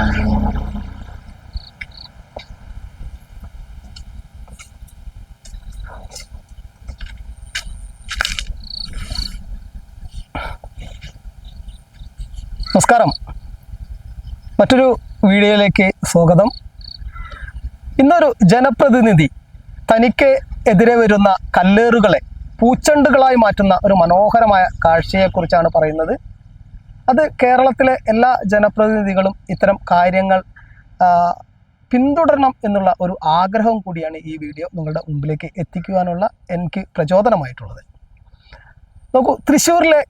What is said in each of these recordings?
നമസ്കാരം. മറ്റൊരു വീഡിയോയിലേക്ക് സ്വാഗതം. ഇന്നൊരു ജനപ്രതിനിധി തനിക്ക് എതിരെ വരുന്ന കല്ലേറുകളെ പൂച്ചണ്ടുകളായി മാറ്റുന്ന ഒരു മനോഹരമായ കാഴ്ചയെക്കുറിച്ചാണ് പറയുന്നത്. അത് കേരളത്തിലെ എല്ലാ ജനപ്രതിനിധികളും ഇത്തരം കാര്യങ്ങൾ പിന്തുടരണം എന്നുള്ള ഒരു ആഗ്രഹം കൂടിയാണ് ഈ വീഡിയോ നിങ്ങളുടെ മുമ്പിലേക്ക് എത്തിക്കുവാനുള്ള എനിക്ക് പ്രചോദനമായിട്ടുള്ളത്. നോക്കൂ തൃശ്ശൂരിലെ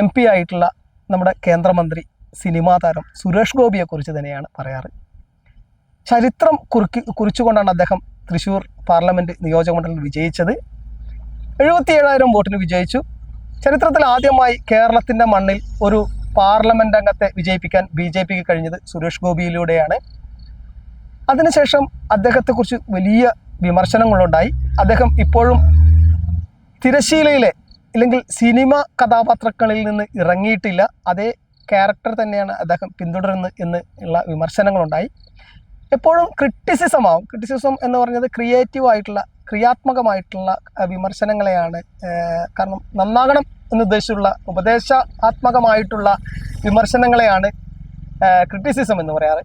എം പി ആയിട്ടുള്ള നമ്മുടെ കേന്ദ്രമന്ത്രി സിനിമാ താരം സുരേഷ് ഗോപിയെക്കുറിച്ച് തന്നെയാണ് പറയാറ്. ചരിത്രം കുറുക്കി കുറിച്ചുകൊണ്ടാണ് അദ്ദേഹം തൃശ്ശൂർ പാർലമെന്റ് നിയോജക മണ്ഡലം വിജയിച്ചത്. എഴുപത്തി ഏഴായിരം വോട്ടിന് വിജയിച്ചു. ചരിത്രത്തിൽ ആദ്യമായി കേരളത്തിന്റെ മണ്ണിൽ ഒരു പാർലമെന്റ് അംഗത്തെ വിജയിപ്പിക്കാൻ ബി ജെ പിക്ക് കഴിഞ്ഞത് സുരേഷ് ഗോപിയിലൂടെയാണ്. അതിനുശേഷം അദ്ദേഹത്തെക്കുറിച്ച് വലിയ വിമർശനങ്ങളുണ്ടായി. അദ്ദേഹം ഇപ്പോഴും തിരശീലയിലെ അല്ലെങ്കിൽ സിനിമ കഥാപാത്രങ്ങളിൽ നിന്ന് ഇറങ്ങിയിട്ടില്ല. അതേ ക്യാരക്ടർ തന്നെയാണ് അദ്ദേഹം പിന്തുടരുന്നത് എന്ന് ഉള്ള വിമർശനങ്ങളുണ്ടായി. എപ്പോഴും ക്രിറ്റിസിസം ആവും ക്രിറ്റിസിസം എന്ന് പറഞ്ഞത് ക്രിയേറ്റീവ് ആയിട്ടുള്ള ക്രിയാത്മകമായിട്ടുള്ള വിമർശനങ്ങളെയാണ് കാരണം നന്നാകണം എന്ന് ഉദ്ദേശിച്ചുള്ള ഉപദേശാത്മകമായിട്ടുള്ള വിമർശനങ്ങളെയാണ് ക്രിറ്റിസിസം എന്ന് പറയാറ്.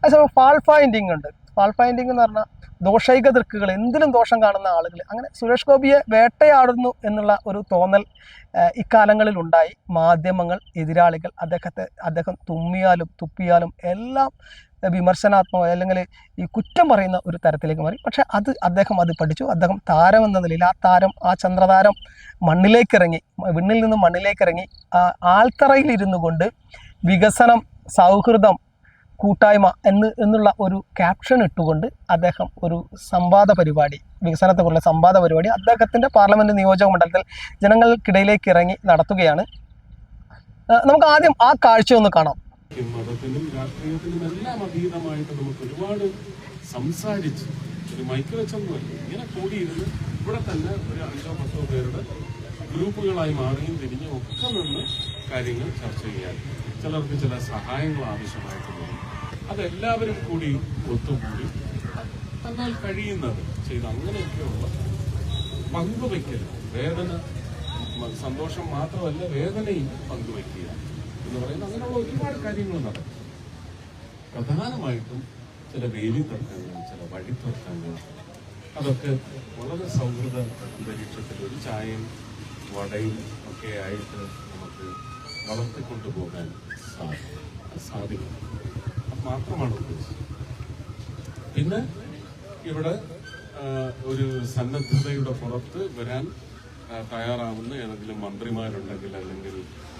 അതേസമയം ഫാൾ ഫൈൻഡിങ് ഉണ്ട്. ഫാൾ ഫൈൻഡിങ് എന്ന് പറഞ്ഞാൽ ദോഷൈക ദൃക്കുകൾ എന്തിലും ദോഷം കാണുന്ന ആളുകൾ. അങ്ങനെ സുരേഷ് ഗോപിയെ വേട്ടയാടുന്നു എന്നുള്ള ഒരു തോന്നൽ ഇക്കാലങ്ങളിൽ ഉണ്ടായി. മാധ്യമങ്ങൾ എതിരാളികൾ അദ്ദേഹത്തെ അദ്ദേഹം തുമ്മിയാലും തുപ്പിയാലും എല്ലാം വിമർശനാത്മക അല്ലെങ്കിൽ ഈ കുറ്റം പറയുന്ന ഒരു തരത്തിലേക്ക് മാറി. പക്ഷേ അത് അദ്ദേഹം അത് പഠിച്ചു. അദ്ദേഹം താരം എന്ന നിലയിൽ ആ താരം ആ ചന്ദ്രതാരം മണ്ണിലേക്കിറങ്ങി വിണ്ണിൽ നിന്നും മണ്ണിലേക്കിറങ്ങി ആൾത്തറയിൽ ഇരുന്നു കൊണ്ട് വികസനം സൗഹൃദം കൂട്ടായ്മ എന്ന് എന്നുള്ള ഒരു ക്യാപ്ഷൻ ഇട്ടുകൊണ്ട് അദ്ദേഹം ഒരു സംവാദ പരിപാടി വികസനത്തെക്കുറിച്ചുള്ള സംവാദ പരിപാടി അദ്ദേഹത്തിന്റെ പാർലമെന്റ് നിയോജക മണ്ഡലത്തിൽ ജനങ്ങൾക്കിടയിലേക്ക് ഇറങ്ങി നടത്തുകയാണ്. നമുക്ക് ആദ്യം ആ കാഴ്ച ഒന്ന് കാണാം. മതത്തിനും രാഷ്ട്രീയത്തിനും എല്ലാം അതീതമായിട്ട് നമുക്ക് ഒരുപാട് സംസാരിച്ച് ഒരു മൈക്ക് വെച്ചൊന്നുമല്ല ഇങ്ങനെ കൂടിയിരുന്ന് ഇവിടെ തന്നെ ഒരു അഞ്ചോ പത്തോ പേരുടെ ഗ്രൂപ്പുകളായി മാറിയും തിരിഞ്ഞും ഒക്കെ നിന്ന് കാര്യങ്ങൾ ചർച്ച ചെയ്യാൻ ചിലർക്ക് ചില സഹായങ്ങൾ ആവശ്യമായിട്ടുണ്ട് വരും. അതെല്ലാവരും കൂടി ഒത്തുകൂടി തന്നാൽ കഴിയുന്നത് ചെയ്ത് അങ്ങനെയൊക്കെയുള്ള പങ്കുവയ്ക്കൽ വേദന സന്തോഷം മാത്രമല്ല വേദനയും പങ്കുവയ്ക്കുക. എന്ന് പറയുന്ന അങ്ങനെയുള്ള ഒരുപാട് കാര്യങ്ങൾ നടക്കും. പ്രധാനമായിട്ടും ചില വേലി തർക്കങ്ങൾ ചില വഴി തർക്കങ്ങൾ അതൊക്കെ വളരെ സൗഹൃദ അന്തരീക്ഷത്തിൽ ഒരു ചായയും വടയും ഒക്കെ ആയിട്ട് നമുക്ക് വളർത്തിക്കൊണ്ടു പോകാൻ സാധിക്കും മാത്രമാണ് ഉദ്ദേശം. പിന്നെ ഇവിടെ ഒരു സന്നദ്ധതയുടെ പുറത്ത് വരാൻ തയ്യാറാവുന്ന ഏതെങ്കിലും മന്ത്രിമാരുണ്ടെങ്കിൽ അല്ലെങ്കിൽ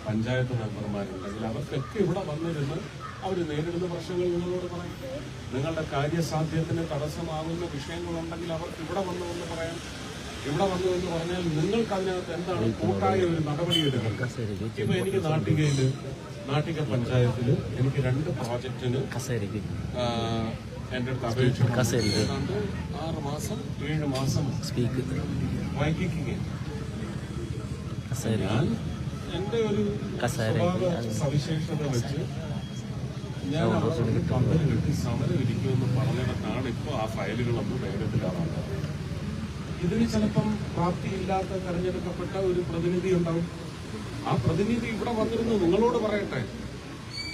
പഞ്ചായത്ത് മെമ്പർമാരുണ്ടെങ്കിൽ അവർക്കൊക്കെ ഇവിടെ വന്നിരുന്ന് അവർ നേരിടുന്ന പ്രശ്നങ്ങൾ നിങ്ങളോട് പറയും. നിങ്ങളുടെ കാര്യസാധ്യത്തിന് തടസ്സമാകുന്ന വിഷയങ്ങളുണ്ടെങ്കിൽ അവർക്ക് ഇവിടെ വന്നു എന്ന് പറയാം. ഇവിടെ വന്നു എന്ന് പറഞ്ഞാൽ നിങ്ങൾക്ക് അതിനകത്ത് എന്താണ് കൂട്ടായ ഒരു നടപടി എടുക്കുന്നത് ഇപ്പൊ എനിക്ക് നാട്ടികയിൽ നാട്ടിക പഞ്ചായത്തിൽ എനിക്ക് രണ്ട് പ്രോജക്റ്റിന് എന്റെ എന്റെ അടുത്ത് അപേക്ഷ ആറ് മാസം ഏഴ് മാസം വൈകിക്കുകയാണ്. ഞാൻ എന്റെ ഒരു സവിശേഷത വെച്ച് ഞാൻ അവരോട് കമ്പനി കിട്ടി സമരം ഇരിക്കുമെന്ന് പറഞ്ഞിടത്താണ് ഇപ്പോൾ ആ ഫയലുകളൊന്നും വേഗത്തിലാണ് ഇതിന് ചിലപ്പം പ്രാപ്തിയില്ലാത്ത തെരഞ്ഞെടുക്കപ്പെട്ട ഒരു പ്രതിനിധി ഉണ്ടാവും. ആ പ്രതിനിധി ഇവിടെ വന്നിരുന്നു നിങ്ങളോട് പറയട്ടെ.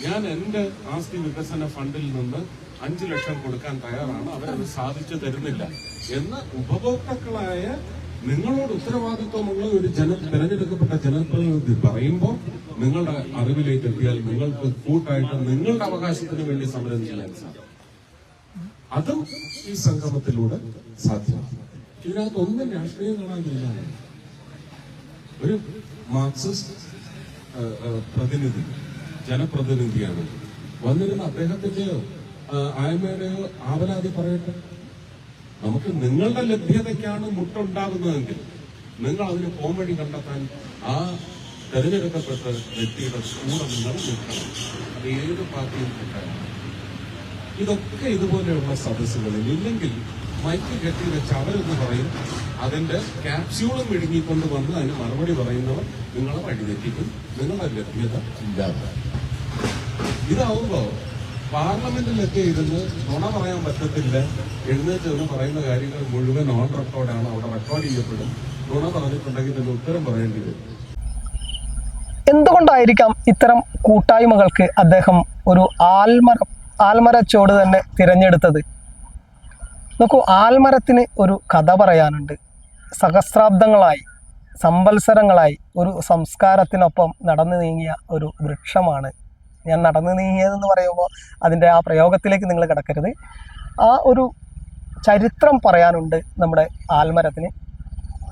ഞാൻ എന്റെ ആസ്തി വികസന ഫണ്ടിൽ നിന്ന് അഞ്ചു ലക്ഷം കൊടുക്കാൻ തയ്യാറാണ്. അവരത് സാധിച്ചു തരുന്നില്ല എന്ന് ഉപഭോക്താക്കളായ നിങ്ങളോട് ഉത്തരവാദിത്വമുള്ള ഒരു ജന തെരഞ്ഞെടുക്കപ്പെട്ട ജനപ്രതിനിധി പറയുമ്പോൾ നിങ്ങളുടെ അറിവിലേക്ക് എത്തിയാൽ നിങ്ങൾക്ക് കൂട്ടായിട്ട് നിങ്ങളുടെ അവകാശത്തിന് വേണ്ടി സമരം ചെയ്യാൻ സാധിക്കും. അതും ഈ സംഗമത്തിലൂടെ സാധ്യമാണ്. ഇതിനകത്ത് ഒന്നും രാഷ്ട്രീയം കാണാനില്ല ഒരു മാർക്സിസ്റ്റ് പ്രതിനിധി ജനപ്രതിനിധിയാണ് വന്നിരുന്ന അദ്ദേഹത്തിന്റെയോ ആ, ആയ്മയുടെയോ ആവലാതി പറയട്ടെ? നമുക്ക് നിങ്ങളുടെ ലഭ്യതയ്ക്കാണ് മുട്ടുണ്ടാകുന്നതെങ്കിൽ നിങ്ങൾ അതിന് പോംവഴി കണ്ടെത്താൻ ആ തെരഞ്ഞെടുക്കപ്പെട്ട വ്യക്തിയുടെ കൂടെ നിങ്ങൾ നിൽക്കണം. അത് ഏത് പാർട്ടിയും കിട്ടാൻ ഇതൊക്കെ ഇതുപോലെയുള്ള സദസ്സുകളിൽ ഇല്ലെങ്കിൽ മൈക്ക് കെട്ടി വെച്ച് അവരെന്ന് പറയും. അതിന്റെ ക്യാപ്സ്യൂളും വിഴുങ്ങിക്കൊണ്ട് വന്ന് അതിന് മറുപടി പറയുന്നവർ നിങ്ങളെ വഴിതെറ്റിക്കും. നിങ്ങളുടെ ലഭ്യത ഇല്ലാതെ ഇതാവുമ്പോ പാർലമെന്റിലൊക്കെ ഇരുന്ന് നുണ പറയാൻ പറ്റത്തില്ല. എഴുന്നേറ്റ് എന്ന് പറയുന്ന കാര്യങ്ങൾ മുഴുവൻ ഓൺ റെക്കോർഡാണ് അവിടെ റെക്കോർഡ് ചെയ്യപ്പെടും. നുണ പറഞ്ഞിട്ടുണ്ടെങ്കിൽ തന്നെ ഉത്തരം പറയേണ്ടി വരും. എന്തുകൊണ്ടായിരിക്കാം ഇത്തരം കൂട്ടായ്മകൾക്ക് അദ്ദേഹം ഒരു ആൽമര ആൽമരച്ചോട് തന്നെ തിരഞ്ഞെടുത്തത്? നോക്കൂ ആൽമരത്തിന് ഒരു കഥ പറയാനുണ്ട്. സഹസ്രാബ്ദങ്ങളായി സംവത്സരങ്ങളായി ഒരു സംസ്കാരത്തിനൊപ്പം നടന്നു നീങ്ങിയ ഒരു വൃക്ഷമാണ് ഞാൻ നടന്നു നീങ്ങിയതെന്ന് പറയുമ്പോൾ അതിന്റെ ആ പ്രയോഗത്തിലേക്ക് നിങ്ങൾ കിടക്കരുത്. ആ ഒരു ചരിത്രം പറയാനുണ്ട് നമ്മുടെ ആൽമരത്തിന്.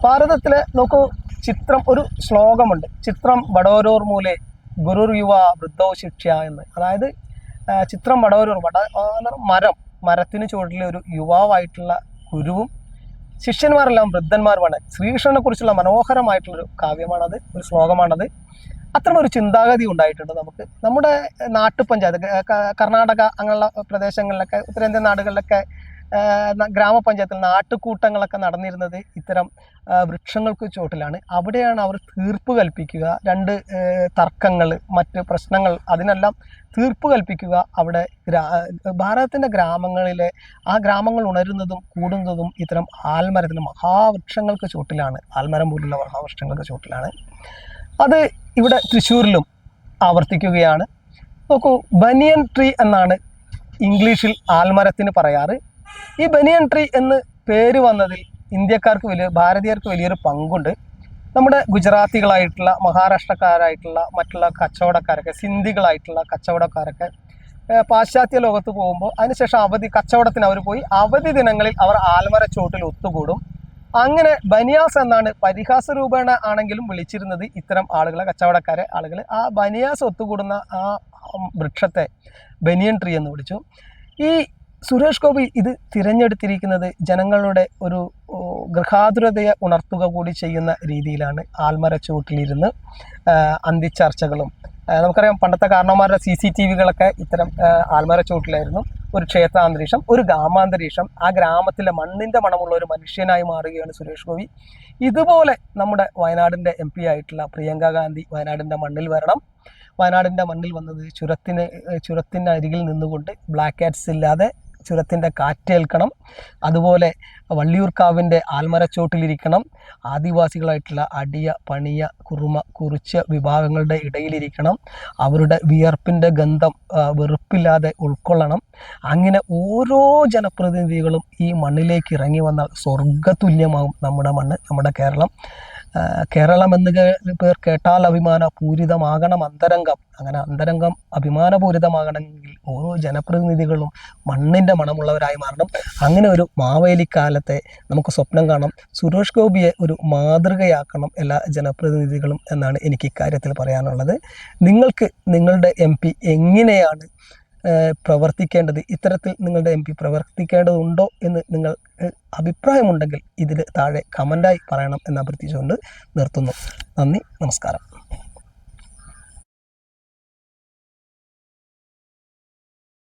ഭാരതത്തിലെ നോക്കൂ ചിത്രം ഒരു ശ്ലോകമുണ്ട്. ചിത്രം വടോരോർ മൂലെ ഗുരുർ യുവ വൃദ്ധോ ശിക്ഷ എന്ന്. അതായത് ചിത്രം വടോരോർ വട മരം മരത്തിന് ചുവട്ടിലെ ഒരു യുവാവായിട്ടുള്ള ഗുരുവും ശിഷ്യന്മാരെല്ലാം വൃദ്ധന്മാരുമാണ്. ശ്രീകൃഷ്ണനെ കുറിച്ചുള്ള മനോഹരമായിട്ടുള്ളൊരു കാവ്യമാണത് ഒരു ശ്ലോകമാണത്. അത്തരം ഒരു ചിന്താഗതി ഉണ്ടായിട്ടുണ്ട് നമുക്ക്. നമ്മുടെ നാട്ടുപഞ്ചായത്ത് കർണാടക അങ്ങനെയുള്ള പ്രദേശങ്ങളിലൊക്കെ ഉത്തരേന്ത്യൻ നാടുകളിലൊക്കെ ഗ്രാമപഞ്ചായത്തിൽ നാട്ടുകൂട്ടങ്ങളൊക്കെ നടന്നിരുന്നത് ഇത്തരം വൃക്ഷങ്ങൾക്ക് ചുവട്ടിലാണ്. അവിടെയാണ് അവർ തീർപ്പ് കൽപ്പിക്കുക രണ്ട് തർക്കങ്ങൾ മറ്റ് പ്രശ്നങ്ങൾ അതിനെല്ലാം തീർപ്പ് കൽപ്പിക്കുക അവിടെ ഗ്രാ ഭാരതത്തിന്റെ ഗ്രാമങ്ങളിലെ ആ ഗ്രാമങ്ങൾ ഉണരുന്നതും കൂടുന്നതും ഇത്തരം ആൽമരത്തിന് മഹാവൃക്ഷങ്ങൾക്ക് ചുവട്ടിലാണ്. ആൽമരം പോലുള്ള മഹാവൃക്ഷങ്ങൾക്ക് ചുവട്ടിലാണ്. അത് ഇവിടെ തൃശ്ശൂരിലും ആവർത്തിക്കുകയാണ്. നോക്കൂ ബനിയൻ ട്രീ എന്നാണ് ഇംഗ്ലീഷിൽ ആൽമരത്തിന് പറയാറ്. ഈ ബനിയൻ ട്രീ എന്ന് പേര് വന്നതിൽ ഇന്ത്യക്കാർക്ക് വലിയ ഭാരതീയർക്ക് വലിയൊരു പങ്കുണ്ട്. നമ്മുടെ ഗുജറാത്തികളായിട്ടുള്ള മഹാരാഷ്ട്രക്കാരായിട്ടുള്ള മറ്റുള്ള കച്ചവടക്കാരൊക്കെ സിന്ധികളായിട്ടുള്ള കച്ചവടക്കാരൊക്കെ പാശ്ചാത്യ ലോകത്ത് പോകുമ്പോൾ അതിനുശേഷം അവധി കച്ചവടത്തിന് അവർ പോയി അവധി ദിനങ്ങളിൽ അവർ ആൽമര ഒത്തുകൂടും. അങ്ങനെ ബനിയാസ് എന്നാണ് പരിഹാസ രൂപേണ ആണെങ്കിലും വിളിച്ചിരുന്നത് ഇത്തരം ആളുകളെ കച്ചവടക്കാരെ ആളുകൾ ആ ബനിയാസ് ഒത്തുകൂടുന്ന ആ വൃക്ഷത്തെ ബനിയൻ ട്രീ എന്ന് വിളിച്ചു. ഈ സുരേഷ് ഗോപി ഇത് തിരഞ്ഞെടുത്തിരിക്കുന്നത് ജനങ്ങളുടെ ഒരു ഗൃഹാതുരതയെ ഉണർത്തുക കൂടി ചെയ്യുന്ന രീതിയിലാണ് ആൽമര ചുവട്ടിലിരുന്ന് അന്തിച്ചർച്ചകളും. നമുക്കറിയാം പണ്ടത്തെ കാരണവന്മാരുടെ സി സി ടി വികളൊക്കെ ഇത്തരം ആൽമര ചുവട്ടിലായിരുന്നു. ഒരു ക്ഷേത്രാന്തരീക്ഷം ഒരു ഗ്രാമാന്തരീക്ഷം. ആ ഗ്രാമത്തിലെ മണ്ണിന്റെ മണമുള്ള ഒരു മനുഷ്യനായി മാറുകയാണ് സുരേഷ് ഗോപി. ഇതുപോലെ നമ്മുടെ വയനാടിന്റെ എം പി ആയിട്ടുള്ള പ്രിയങ്ക ഗാന്ധി വയനാടിന്റെ മണ്ണിൽ വരണം. വയനാടിന്റെ മണ്ണിൽ വന്നത് ചുരത്തിന് അരികിൽ നിന്നുകൊണ്ട് ബ്ലാക്ക് ആറ്റ്സ് ഇല്ലാതെ ചുരത്തിന്റെ കാറ്റേൽക്കണം. അതുപോലെ വള്ളിയൂർക്കാവിന്റെ ആൽമരച്ചോട്ടിലിരിക്കണം. ആദിവാസികളായിട്ടുള്ള അടിയ പണിയ കുറുമ കുറിച്ച വിഭാഗങ്ങളുടെ ഇടയിലിരിക്കണം. അവരുടെ വിയർപ്പിന്റെ ഗന്ധം വെറുപ്പില്ലാതെ ഉൾക്കൊള്ളണം. അങ്ങനെ ഓരോ ജനപ്രതിനിധികളും ഈ മണ്ണിലേക്ക് ഇറങ്ങി വന്നാൽ സ്വർഗതുല്യമാകും നമ്മുടെ മണ്ണ് നമ്മുടെ കേരളം. കേരളം എന്ന് പേർ കേട്ടാൽ അഭിമാന പൂരിതമാകണം അന്തരംഗം. അങ്ങനെ അന്തരംഗം അഭിമാനപൂരിതമാകണമെങ്കിൽ ഓരോ ജനപ്രതിനിധികളും മണ്ണിന്റെ മണമുള്ളവരായി മാറണം. അങ്ങനെ ഒരു മാവേലിക്കാലത്തെ നമുക്ക് സ്വപ്നം കാണാം. സുരേഷ് ഗോപിയെ ഒരു മാതൃകയാക്കണം എല്ലാ ജനപ്രതിനിധികളും എന്നാണ് എനിക്ക് ഇക്കാര്യത്തിൽ പറയാനുള്ളത്. നിങ്ങൾക്ക് നിങ്ങളുടെ എം എങ്ങനെയാണ് പ്രവർത്തിക്കേണ്ടത്? ഇത്തരത്തിൽ നിങ്ങളുടെ എം പി പ്രവർത്തിക്കേണ്ടതുണ്ടോ എന്ന് നിങ്ങൾ അഭിപ്രായമുണ്ടെങ്കിൽ ഇതിൽ താഴെ കമന്റായി പറയണം എന്ന് അഭ്യർത്ഥിച്ചുകൊണ്ട് നിർത്തുന്നു. നന്ദി നമസ്കാരം.